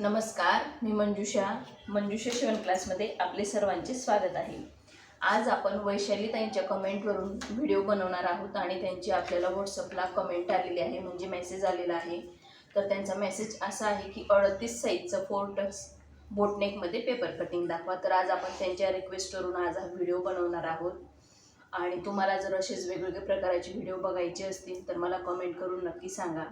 नमस्कार मी मंजुषा. मंजुषा शिवण क्लासमध्ये आपले सर्वांचे स्वागत आहे. आज आपण वैशालीताईंच्या कमेंटवरून व्हिडिओ बनवणार आहोत आणि त्यांची आपल्याला व्हॉट्सअपला कमेंट आलेली आहे म्हणजे मेसेज आलेला आहे. तर त्यांचा मेसेज असा आहे की अडतीस साईजचं फोर टक्स बोटनेकमध्ये पेपर कटिंग दाखवा. तर आज आपण त्यांच्या रिक्वेस्टवरून आज हा व्हिडिओ बनवणार आहोत. आणि तुम्हाला जर असेच वेगवेगळ्या प्रकारचे व्हिडिओ बघायचे असतील तर मला कमेंट करून नक्की सांगा.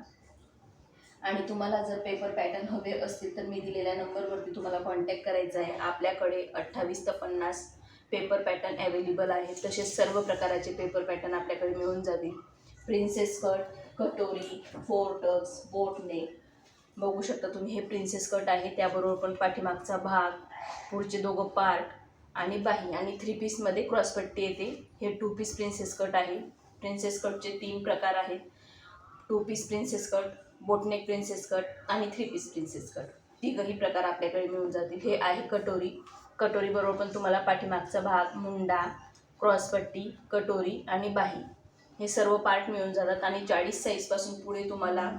आणि तुम्हाला जर पेपर पॅटर्न हवे असतील तर मी दिलेल्या नंबरवरती तुम्हाला कॉन्टॅक्ट करायचा आहे. आपल्याकडे अठ्ठावीस ते पन्नास पेपर पॅटर्न अवेलेबल आहेत. तसेच सर्व प्रकाराचे पेपर पॅटर्न आपल्याकडे मिळून जातील. प्रिन्सेस कट कटोरी फोर टक्स बोटनेक बघू शकता तुम्ही हे प्रिन्सेस कट आहे. त्याबरोबर पण पाठीमागचा भाग पुढचे दोघं पार्ट आणि बाही आणि थ्री पीसमध्ये क्रॉसपट्टी येते. हे टू पीस प्रिन्सेस कट आहे. प्रिन्सेस कटचे तीन प्रकार आहेत. Two piece princess cut boatneck princess cut आणि थ्री पीस प्रिन्सेस कट. तिघही प्रकार आपल्याकडे मिळून जातील. हे आहे कटोरी. कटोरीबरोबर पण तुम्हाला पाठीमागचा भाग मुंडा क्रॉसपट्टी कटोरी आणि बाही. हे सर्व पार्ट मिळून जातात आणि चाळीस साईजपासून पुढे तुम्हाला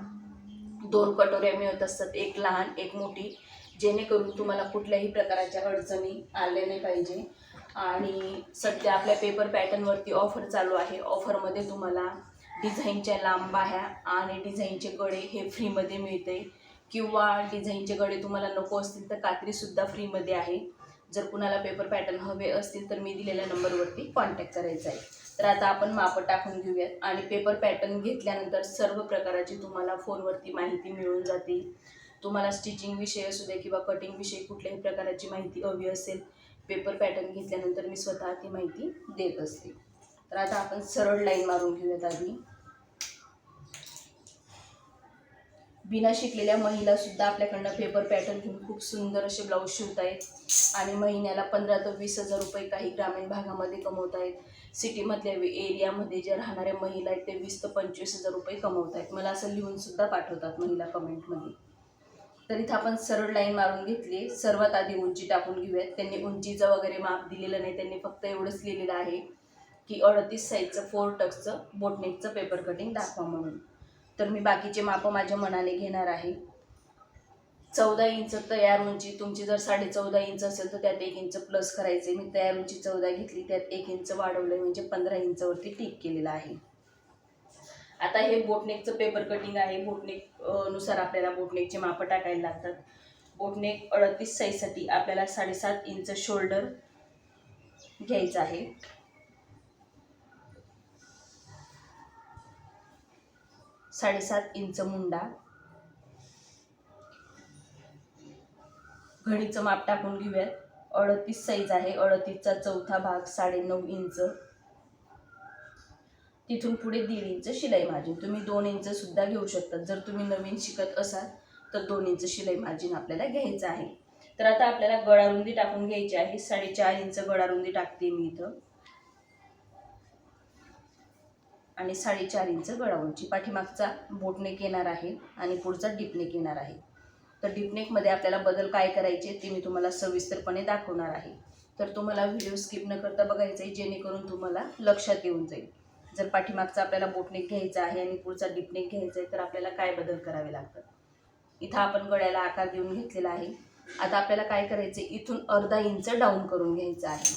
दोन कटोऱ्या मिळत असतात. एक लहान एक मोठी. जेणेकरून तुम्हाला कुठल्याही प्रकारच्या अडचणी आल्या नाही पाहिजे. आणि सध्या आपल्या पेपर पॅटर्नवरती ऑफर चालू आहे. ऑफरमध्ये तुम्हाला डिझाईनच्या लांब बाह्या आणि डिझाईनचे गळे हे फ्रीमध्ये मिळते. किंवा डिझाईनचे गळे तुम्हाला नको असतील तर कात्रीसुद्धा फ्रीमध्ये आहे. जर कुणाला पेपर पॅटर्न हवे असतील तर मी दिलेल्या नंबरवरती कॉन्टॅक्ट करायचा आहे तर आता आपण मापं टाकून घेऊयात. आणि पेपर पॅटर्न घेतल्यानंतर सर्व प्रकाराची तुम्हाला फोनवरती माहिती मिळून जाते तुम्हाला स्टिचिंगविषयी असू दे किंवा कटिंगविषयी कुठल्याही प्रकाराची माहिती हवी असेल पेपर पॅटर्न घेतल्यानंतर मी स्वतः ती माहिती देत असते. तर आता आपण सरळ लाईन मारून घेऊयात आधी. बिना शिकलेल्या महिलासुद्धा आपल्याकडनं पेपर पॅटर्न घेऊन खूप सुंदर असे ब्लाऊज शिवत आहेत आणि महिन्याला पंधरा ते वीस हजार रुपये काही ग्रामीण भागामध्ये कमवत आहेत सिटीमधल्या एरियामध्ये ज्या राहणाऱ्या महिला आहेत ते वीस ते पंचवीस हजार रुपये कमवत आहेत मला असं लिहूनसुद्धा पाठवतात महिला कमेंटमध्ये तर इथं आपण सरळ लाईन मारून घेतली. सर्वात आधी उंची टाकून घेऊयात. त्यांनी उंचीचं वगैरे माप दिलेलं नाही. त्यांनी फक्त एवढंच लिहिलेलं आहे की अडतीस साईजचं फोर टक्सचं बोटनेकचं पेपर कटिंग दाखवा म्हणून. तर मी बाकीचे मापं माझ्या मनाने घेणार आहे. चौदा इंच तयार उंची तुमची जर साडे चौदा इंच असेल तर त्यात एक इंच प्लस करायचे मी तयार उंची चौदा घेतली त्यात एक इंच वाढवलं म्हणजे पंधरा इंचवरती टिक केलेलं आहे. आता हे बोटनेकचं पेपर कटिंग आहे. बोटनेकनुसार आपल्याला बोटनेकचे मापं टाकायला लागतात. बोटनेक अडतीस साईजसाठी आपल्याला साडेसात इंच शोल्डर घ्यायचं आहे. साडेसात इंच मुंडा. घडीचं माप टाकून घेऊयात. अडतीस साईज आहे. अडतीसचा चौथा भाग साडेनऊ इंच. तिथून पुढे दीड इंच शिलाई मार्जिन तुम्ही दोन इंच सुद्धा घेऊ शकता. जर तुम्ही नवीन शिकत असाल तर दोन इंच शिलाई मार्जिन आपल्याला घ्यायचं आहे. तर आता आपल्याला गळारुंदी टाकून घ्यायची आहे. साडेचार इंच गळारुंदी टाकते मी इथं. आणि साडेचार इंच गळा उंची पाठीमागचा बोटनेक येणार आहे आणि पुढचा डिपनेक येणार आहे. तर डिपनेकमध्ये आपल्याला बदल काय करायचे ते मी तुम्हाला सविस्तरपणे दाखवणार आहे. तर तुम्हाला व्हिडिओ स्किप न करता बघायचं आहे जेणेकरून तुम्हाला लक्षात येऊन जाईल. जर पाठीमागचा आपल्याला बोटनेक घ्यायचा आहे आणि पुढचा डिपनेक घ्यायचा आहे तर आपल्याला काय बदल करावे लागतात? इथं आपण गळ्याला आकार देऊन घेतलेला आहे. आता आपल्याला काय करायचं आहे इथून अर्धा इंच डाऊन करून घ्यायचं आहे.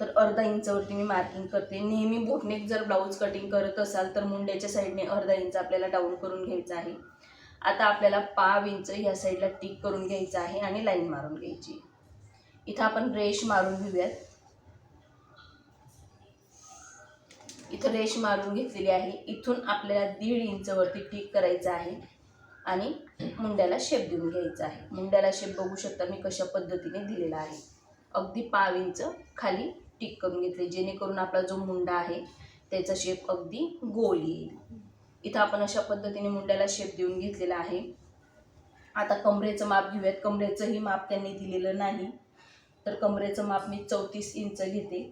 तर अर्धा इंचावरती मी मार्किंग करते. नेहमी बोटनेक जर ब्लाऊज कटिंग करत असाल तर मुंड्याच्या साईडने अर्धा इंच आपल्याला डाऊन करून घ्यायचा आहे. आता आपल्याला पाव इंच ह्या साईडला टिक करून घ्यायचं आहे आणि लाईन मारून घ्यायची. इथं आपण रेश मारून घेऊयात. इथं रेश मारून घेतलेली आहे. इथून आपल्याला दीड इंचवरती टिक करायचं आहे आणि मुंड्याला शेप देऊन घ्यायचा आहे. मुंड्याला शेप बघू शकता मी कशा पद्धतीने दिलेला आहे. अगदी पाव इंच खाली टिक करून घेतले जेणेकरून आपला जो मुंडा आहे त्याचा शेप अगदी गोल येईल. इथं आपण अशा पद्धतीने मुंड्याला शेप देऊन घेतलेला आहे. आता कमरेचं माप घेऊयात. कमरेचंही माप त्यांनी दिलेलं नाही. तर कमरेचं माप मी चौतीस इंच घेते.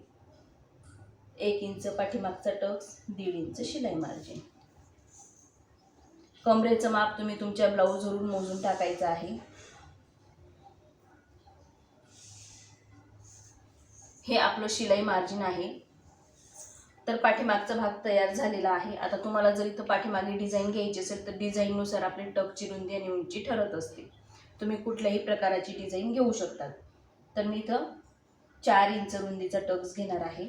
एक इंच पाठीमागचा टक्स दीड इंच शिलाई मार्जिन कमरेचं माप तुम्ही तुमच्या ब्लाऊजवरून मोजून टाकायचं आहे. हे आपलं शिलाई मार्जिन आहे. तर पाठीमागचा भाग तयार झालेला आहे. आता तुम्हाला जर इथं पाठीमागे डिझाईन घ्यायची असेल तर डिझाईननुसार आपली टकची रुंदी आणि उंची ठरत असते. तुम्ही कुठल्याही प्रकाराची डिझाईन घेऊ शकतात. तर मी इथं चार इंच रुंदीचा टक्स घेणार आहे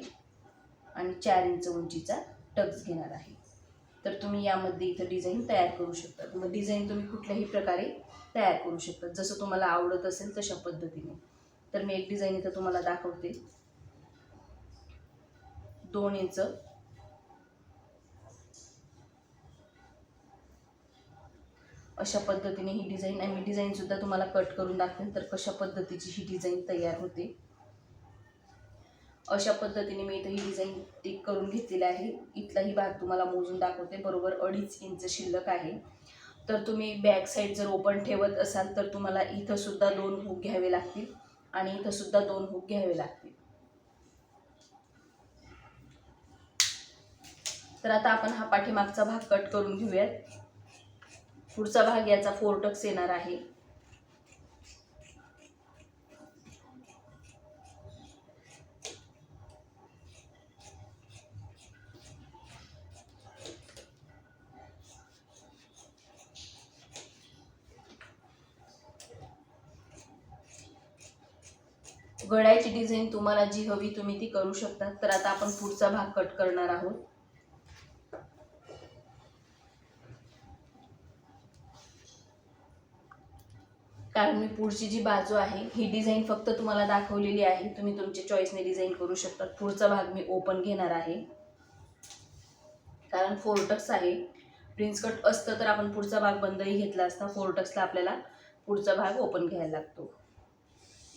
आणि चार इंच उंचीचा टक्स घेणार आहे. तर तुम्ही यामध्ये इथं डिझाईन तयार करू शकता. मग डिझाईन तुम्ही कुठल्याही प्रकारे तयार करू शकता. जसं तुम्हाला आवडत असेल तशा पद्धतीने. तर मी एक डिझाईन इथं तुम्हाला दाखवते. दोन इंच. अशा पद्धतीने ही डिझाईन आणि मी तुम्हाला कट करून दाखवेन तर कशा पद्धतीची ही डिझाईन तयार होते. अशा पद्धतीने मी इथं ही डिझाईन टिक करून घेतलेली आहे. इथलाही भाग तुम्हाला मोजून दाखवते. बरोबर अडीच इंच शिल्लक आहे. तर तुम्ही बॅक साईड जर ओपन ठेवत असाल तर तुम्हाला इथंसुद्धा दोन हुक घ्यावे लागतील आणि इथंसुद्धा दोन हुक घ्यावे लागतील. तर आता आपण हा पाठीमागचा भाग कट करून घेऊयात. पुढचा भाग याचा फोर टक्स येणार आहे. गळ्याची डिझाईन तुम्हाला जी हवी तुम्ही ती करू शकता तर आता आपण पुढचा भाग कट करणार आहोत. कारण मी पुढची जी बाजू आहे ही डिझाईन फक्त तुम्हाला दाखवलेली आहे. तुम्ही तुमच्या चॉईसने डिझाईन करू शकता पुढचा भाग मी ओपन घेणार आहे. कारण फोरटक्स आहे. प्रिन्स कट असतं तर आपण पुढचा भाग बंदही घेतला असता फोरटक्सला आपल्याला पुढचा भाग ओपन घ्यायला लागतो.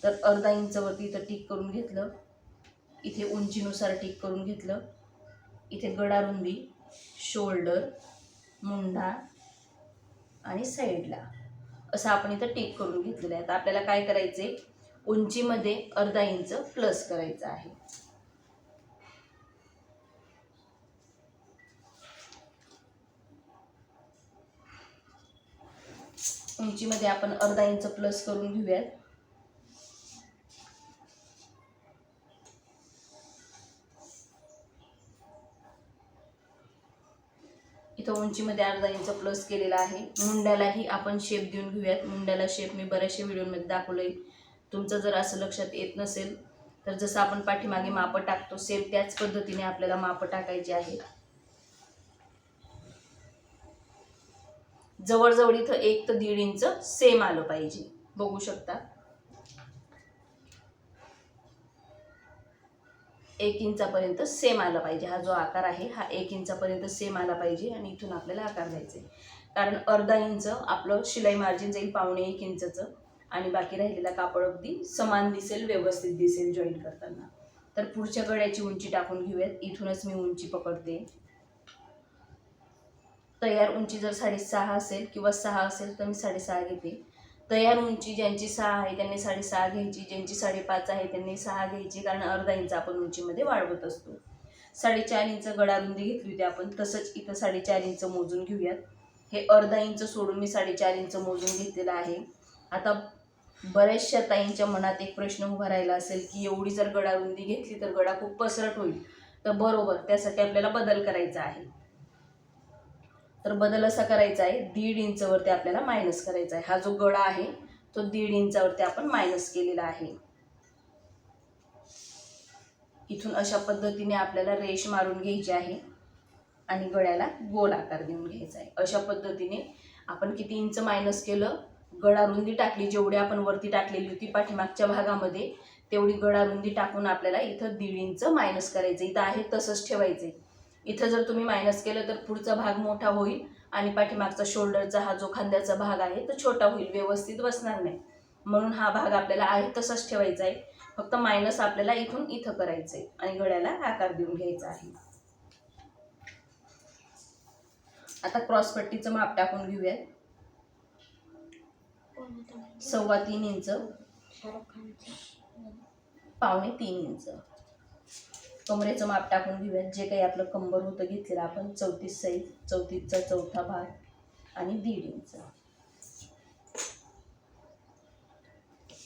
तर अर्धा इंचवरती इथं टिक करून घेतलं. इथे उंचीनुसार टिक करून घेतलं. इथे गडारुंदी शोल्डर मुंडा आणि साईडला असं आपण इथं टिक करून घेतलेलं आहे. आता आपल्याला काय करायचे उंचीमध्ये अर्धा इंच प्लस करायचं आहे. उंचीमध्ये आपण अर्धा इंच प्लस करून घेऊयात. इथं उंचीमध्ये अर्धा इंच प्लस केलेला आहे. मुंड्यालाही आपण शेप देऊन घेऊयात. मुंड्याला शेप मी बऱ्याचशा व्हिडिओमध्ये दाखवलंय. तुमचं जर असं लक्षात येत नसेल तर जसं आपण पाठीमागे मापं टाकतो सेम त्याच पद्धतीने आपल्याला मापं टाकायची आहे जवळजवळ इथं एक तर दीड इंच सेम आलं पाहिजे. बघू शकता. एक इंचापर्यंत सेम आला पाहिजे. हा जो आकार आहे हा एक इंचापर्यंत सेम आला पाहिजे आणि इथून आपल्याला आकार द्यायचे कारण अर्धा इंच आपलं शिलाई मार्जिन जाईल पावणे एक इंचचं आणि बाकी राहिलेला कापड अगदी समान दिसेल व्यवस्थित दिसेल जॉईन करताना. तर पुढच्या गड्याची उंची टाकून घेऊयात. इथूनच मी उंची पकडते. तयार उंची जर साडेसहा असेल किंवा सहा असेल तर मी साडेसहा घेते. तयार उंची ज्यांची सहा आहे त्यांनी साडेसहा घ्यायची. ज्यांची साडेपाच आहे त्यांनी सहा घ्यायची. कारण अर्धा इंच आपण उंचीमध्ये वाढवत असतो. साडेचार इंच गडारुंदी घेतली होती आपण. तसंच इथं साडेचार इंच मोजून घेऊयात. हे अर्धा इंच सोडून मी साडेचार इंच मोजून घेतलेलं आहे. आता बऱ्याचशा ताईंच्या मनात एक प्रश्न उभा राहिला असेल की एवढी जर गडारुंदी घेतली तर गडा खूप पसरट होईल. तर बरोबर त्यासाठी आपल्याला बदल करायचा आहे. तर बदल असा करायचा आहे दीड इंचवरती आपल्याला मायनस करायचा आहे. हा जो गळा आहे तो दीड इंचावरती आपण मायनस केलेला आहे. इथून अशा पद्धतीने आपल्याला रेष मारून घ्यायची आहे आणि गळ्याला गोल आकार देऊन घ्यायचा आहे. अशा पद्धतीने आपण किती इंच मायनस केलं गळा रुंदी टाकली जेवढी आपण वरती टाकलेली होती पाठीमागच्या भागामध्ये तेवढी गळा रुंदी टाकून आपल्याला इथं दीड इंच मायनस करायचं इथं आहे तसंच ठेवायचं इथं जर तुम्ही मायनस केलं तर पुढचा भाग मोठा होईल आणि पाठीमागचा शोल्डरचा हा जो खांद्याचा भाग आहे तो छोटा होईल व्यवस्थित बसणार नाही. म्हणून हा भाग आपल्याला आहे तसाच ठेवायचा आहे. फक्त मायनस आपल्याला इथून इथं करायचं आहे आणि गळ्याला आकार देऊन घ्यायचा आहे. आता क्रॉसपट्टीचं माप टाकून घेऊयात. सव्वा तीन इंच. पावणे तीन इंच. कमरेचं माप टाकून घेऊयात. जे काही आपलं कंबर होतं घेतलेलं आपण चौतीस साईज चौतीसचा चौथा भाग आणि दीड इंच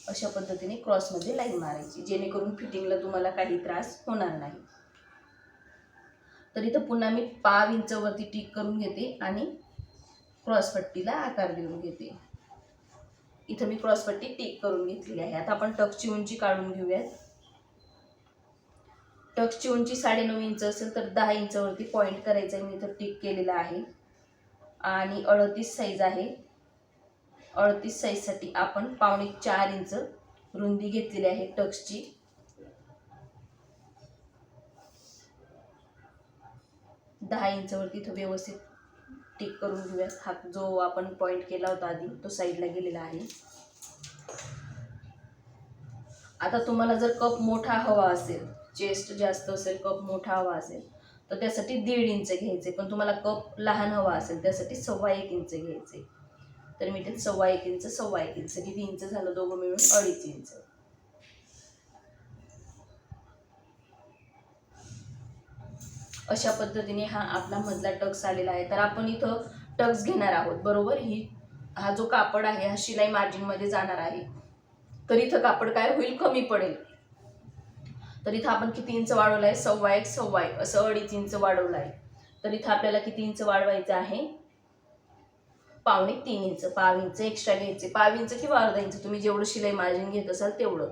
अशा पद्धतीने क्रॉसमध्ये लाईन मारायची जेणेकरून फिटिंगला तुम्हाला काही त्रास होणार नाही. तर इथं पुन्हा मी पाव इंचवरती टिक करून घेते आणि क्रॉसपट्टीला आकार देऊन घेते. इथं मी क्रॉसपट्टी टिक करून घेतलेली आहे. आता आपण टकची उंची काढून घेऊयात. टक्सची उंची साडेनऊ इंच असेल तर दहा इंचावरती पॉईंट करायचा आहे. मी इथं टिक केलेला आहे. आणि अडतीस साईज आहे. अडतीस साईजसाठी आपण पावणे चार इंच रुंदी घेतलेली आहे टक्सची. दहा इंचावरती इथं व्यवस्थित टिक करून घेऊया हा जो आपण पॉईंट केला होता आधी तो साईडला गेलेला आहे. आता तुम्हाला जर कप मोठा हवा असेल चेस्ट जास्त असेल कप मोठा हवा असेल तर त्यासाठी दीड इंच घ्यायचे. पण तुम्हाला कप लहान हवा असेल त्यासाठी सव्वा एक इंच घ्यायचे. तर मी ते सव्वा एक इंच सव्वा एक इंच. किती इंच झालं दोघं मिळून? अडीच इंच. अशा पद्धतीने हा आपला मधला टक्स आलेला आहे. तर आपण इथं टक्स घेणार आहोत. बरोबर? ही हा जो कापड आहे हा शिलाई मार्जिनमध्ये जाणार आहे. तर इथं कापड काय? होईल कमी पडेल. तर इथं आपण किती इंच वाढवलं आहे सव्वा एक सव्वा एक. असं अडीच इंच वाढवलं आहे तर इथं आपल्याला किती इंच वाढवायचं आहे? पावणे तीन इंच. पाव इंच एक्स्ट्रा घ्यायचे. पाव इंच किंवा अर्धा इंच? तुम्ही जेवढं शिलाई मार्जिन घेत असाल तेवढं.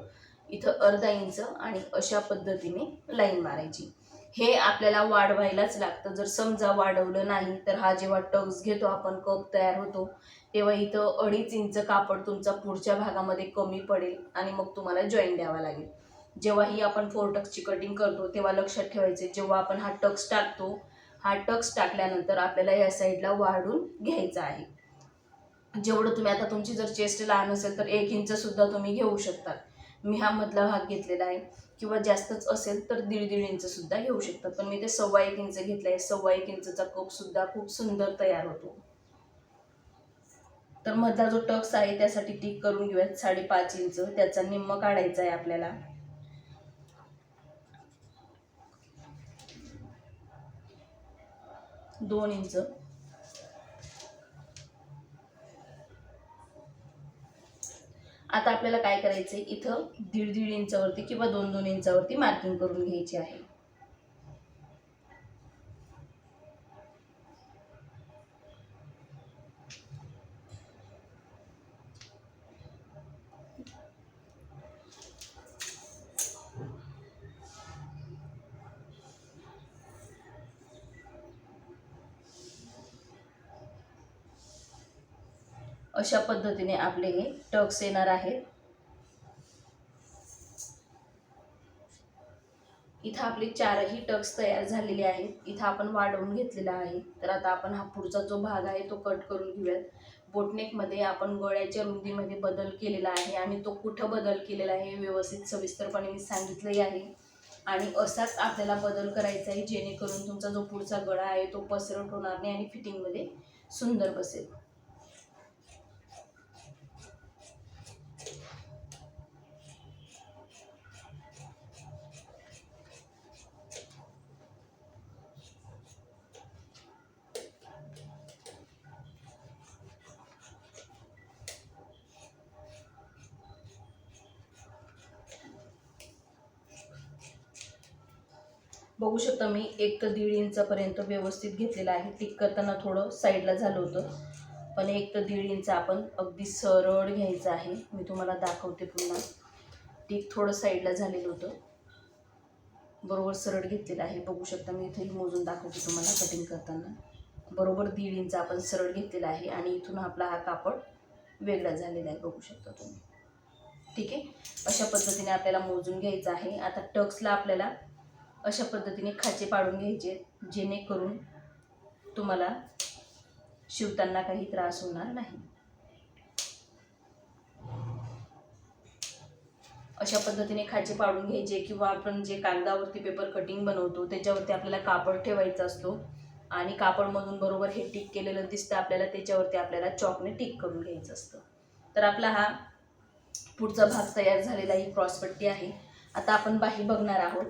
इथं अर्धा इंच आणि अशा पद्धतीने लाईन मारायची. हे आपल्याला वाढवायलाच लागतं. जर समजा वाढवलं नाही तर हा जेव्हा टक्स घेतो आपण कप तयार होतो तेव्हा इथं अडीच इंच कापड तुमचा पुढच्या भागामध्ये कमी पडेल आणि मग तुम्हाला जॉईन द्यावा लागेल. जेव्हाही आपण फोर टक्सची कटिंग करतो तेव्हा लक्षात ठेवायचे जेव्हा आपण हा टक्स टाकतो हा टक्स टाकल्यानंतर आपल्याला या साईडला वाढून घ्यायचा आहे. जेवढं तुम्ही आता तुमची जर चेस्ट लहान असेल तर एक इंचसुद्धा तुम्ही घेऊ शकता मी हा मधला भाग घेतलेला आहे. किंवा जास्तच असेल तर दीड दीड इंचसुद्धा घेऊ शकतात. पण मी ते सव्वा एक इंच घेतला आहे सव्वा एक इंचचा कपसुद्धा खूप सुंदर तयार होतो. तर मधला जो टक्स आहे त्यासाठी टिक करून घेऊयात. साडेपाच इंच त्याचा निम्म काढायचा आहे आपल्याला. दोन इंच. आता आपल्याला काय करायचंय? इथं दीड दीड इंचावरती किंवा दोन दोन इंचावरती मार्किंग करून घ्यायची आहे. अशा पद्धतीने आपले हे टक्स येणार आहेत. इथं आपले चारही टक्स तयार झालेले आहेत. इथं आपण वाढवून घेतलेला आहे. तर आता आपण हा पुढचा जो भाग आहे तो कट करून घेऊयात. बोटनेकमध्ये आपण गळ्याच्या रुंदीमध्ये बदल केलेला आहे आणि तो कुठं बदल केलेला आहे हे व्यवस्थित सविस्तरपणे मी सांगितलंही आहे. आणि असाच आपल्याला बदल करायचा आहे जेणेकरून तुमचा जो पुढचा गळा आहे तो पसरट होणार नाही आणि फिटिंगमध्ये सुंदर बसेल. बघू शकता मी एक तर दीड इंचापर्यंत व्यवस्थित घेतलेलं आहे. टिक करताना थोडं साईडला झालं होतं. पण एक तर दीड इंच आपण अगदी सरळ घ्यायचं आहे. मी तुम्हाला दाखवते पुन्हा. टिक थोडं साईडला झालेलं होतं. बरोबर सरळ घेतलेलं आहे. बघू शकता मी इथेही मोजून दाखवते तुम्हाला कटिंग करताना. बरोबर दीड इंच आपण सरळ घेतलेला आहे आणि इथून आपला हा कापड वेगळा झालेला आहे. बघू शकता तुम्ही. ठीक आहे? अशा पद्धतीने आपल्याला मोजून घ्यायचं आहे. आता टक्सला आपल्याला अशा पद्धतीने खाचे पाडून घ्यायचे जेणेकरून तुम्हाला शिवताना काही त्रास होणार नाही. अशा पद्धतीने खाचे पाडून घ्यायचे किंवा आपण जे कागदावरती पेपर कटिंग बनवतो त्याच्यावरती आपल्याला कापड ठेवायचा असतो आणि कापडमधून बरोबर हे टिक केलेलं दिसतं आपल्याला त्याच्यावरती आपल्याला चॉकने टिक करून घ्यायचं असतं. तर आपला हा पुढचा भाग तयार झालेला ही क्रॉसपट्टी आहे. आता आपण बाही बघणार आहोत.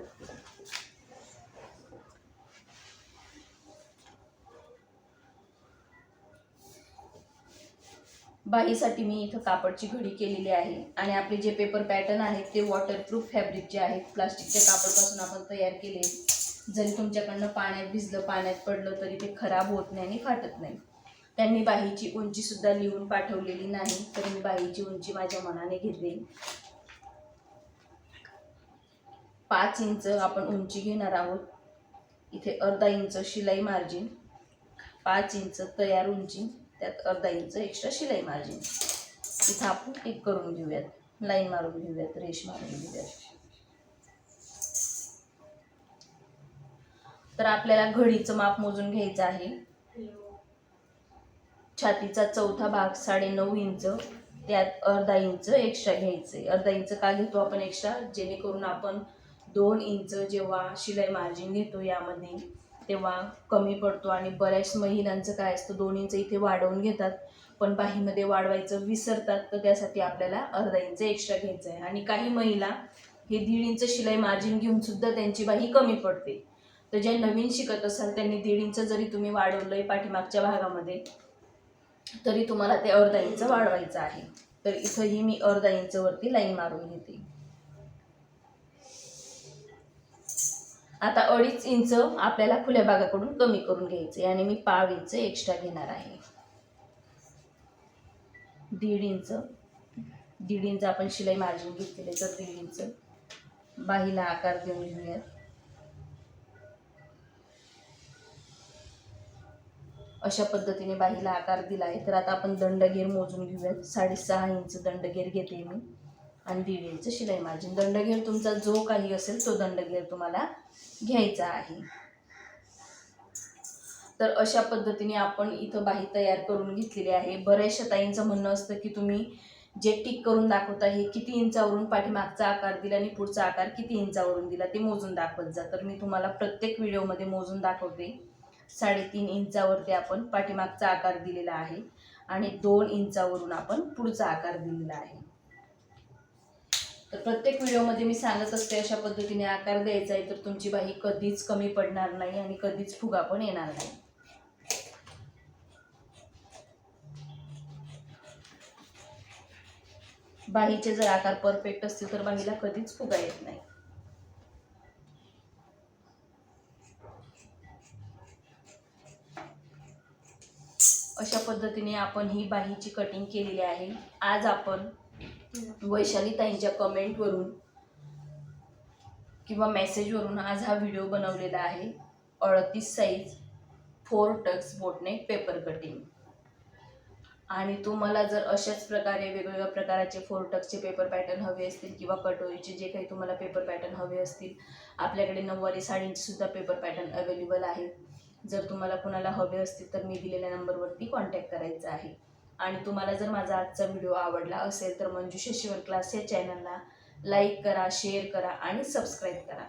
बाहीसाठी मी इथं कापडची घडी केलेली आहे. आणि आपले जे पेपर पॅटर्न आहेत ते वॉटरप्रूफ फॅब्रिकचे आहेत प्लास्टिकच्या कापडपासून आपण तयार केले. जरी तुमच्याकडनं पाण्यात भिजलं पाण्यात पडलं तरी ते खराब होत नाही आणि फाटत नाही. त्यांनी बाहीची उंचीसुद्धा लिहून पाठवलेली नाही तर मी बाहीची उंची माझ्या मनाने घेतली पाच इंच आपण उंची घेणार आहोत. इथे अर्धा इंच शिलाई मार्जिन पाच इंच तयार उंची त्यात अर्धा इंच एक्स्ट्रा शिलाई मार्जिन तिथं आपण टिक करून घेऊयात. लाईन मारून घेऊयात रेश मारून घेऊयात. तर आपल्याला घडीचं माप मोजून घ्यायचं आहे. छातीचा चौथा भाग साडेनऊ इंच त्यात अर्धा इंच एक्स्ट्रा घ्यायचे अर्धा इंच का घेतो आपण एक्स्ट्रा जेणेकरून आपण दोन इंच जेव्हा शिलाई मार्जिन घेतो यामध्ये तेव्हा कमी पडतो आणि बऱ्याच महिलांचं काय असतं दोन इथे वाढवून घेतात. पण बाहीमध्ये वाढवायचं विसरतात तर त्यासाठी आपल्याला अर्धा इंच एक्स्ट्रा घ्यायचं आहे. आणि काही महिला हे दीड इंच शिलाई मार्जिन घेऊन सुद्धा त्यांची बाही कमी पडते. तर ज्या नवीन शिकत असाल त्यांनी दीड इंच जरी तुम्ही वाढवलंय पाठीमागच्या भागामध्ये तरी तुम्हाला ते अर्धा इंच वाढवायचं आहे. तर इथंही मी अर्धा इंचवरती लाईन मारून घेते. आता अडीच इंच आपल्याला खुल्या भागाकडून कमी करून घ्यायचे आणि मी पाव इंच एक्स्ट्रा घेणार आहे. दीड इंच. दीड इंच आपण शिलाई मार्जिन घेतलेले तर दीड इंच. बाहीला आकार देऊन घेऊयात. अशा पद्धतीने बाहीला आकार दिला आहे तर आता आपण दंडगेर मोजून घेऊयात. साडेसहा इंच दंडगेर घेते मी. आणि दीड इंच शिलाई मार्जिन. दंडगेर तुमचा जो काही असेल तो दंडगेर तुम्हाला घ्यायचा आहे. तर अशा पद्धतीने आपण इथं बाही तयार करून घेतलेली आहे. बऱ्याचशा ताईंचं म्हणणं असतं की तुम्ही जे टिक करून दाखवत आहे किती इंचावरून पाठीमागचा आकार दिला आणि पुढचा आकार किती इंचावरून दिला ते मोजून दाखवत जा. तर मी तुम्हाला प्रत्येक व्हिडिओमध्ये मोजून दाखवते. साडेतीन इंचावरती आपण पाठीमागचा आकार दिलेला आहे आणि दोन इंचावरून आपण पुढचा आकार दिलेला आहे. तर प्रत्येक व्हिडिओमध्ये मी सांगत असते अशा पद्धतीने आकार द्यायचा आहे तर तुमची बाही कधीच कमी पडणार नाही आणि कधीच फुगा पण येणार नाही. बाहीचे जर आकार परफेक्ट असतील तर बाहीला कधीच फुगा येत नाही. अशा पद्धतीने आपण ही बाहीची कटिंग केलेली आहे. आज आपण वैशाली ताईंच्या कमेंटवरून किंवा मेसेजवरून आज हा व्हिडिओ बनवलेला आहे. अडतीस size four tucks boatneck paper cutting. आणि तुम्हाला जर अशाच प्रकारे वेगवेगळ्या प्रकाराचे फोर टक्सचे पेपर पॅटर्न हवे असतील किंवा कटोरीचे जे काही तुम्हाला पेपर पॅटर्न हवे असतील आपल्याकडे नऊवारी साडींचे सुद्धा पेपर पॅटर्न अवेलेबल आहेत. जर तुम्हाला कुणाला हवे असतील तर मी दिलेल्या नंबरवरती कॉन्टॅक्ट करायचा आहे. आणि तुम्हाला जर माझा आजचा व्हिडिओ आवडला असेल तर मंजुषा शिवण क्लास या चॅनलला लाईक करा शेअर करा आणि सबस्क्राईब करा.